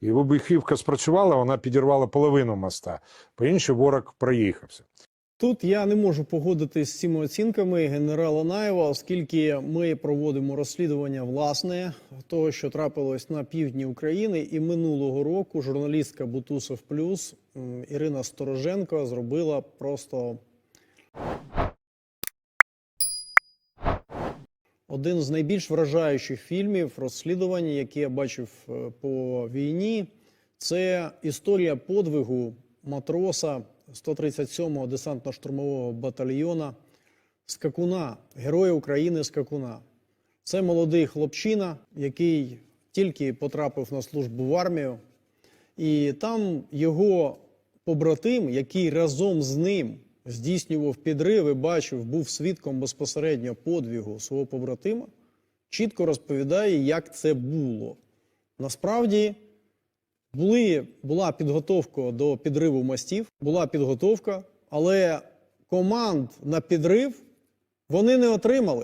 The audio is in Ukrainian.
І вибухівка спрацювала, вона підірвала половину моста. По іншій ворог проїхався. Тут я не можу погодитись з цими оцінками генерала Наєва, оскільки ми проводимо розслідування власне того, що трапилось на півдні України, і минулого року журналістка Бутусов Плюс Ірина Стороженко зробила просто один з найбільш вражаючих фільмів розслідувань, які я бачив е, по війні. Це історія подвигу матроса 137-го десантно-штурмового батальйона Скакуна, Героя України Скакуна. Це молодий хлопчина, який тільки потрапив на службу в армію, і там його побратим, який разом з ним здійснював підриви, бачив, був свідком безпосередньо подвігу свого побратима, чітко розповідає, як це було. Насправді були, була підготовка до підриву мостів, була підготовка, але команд на підрив вони не отримали.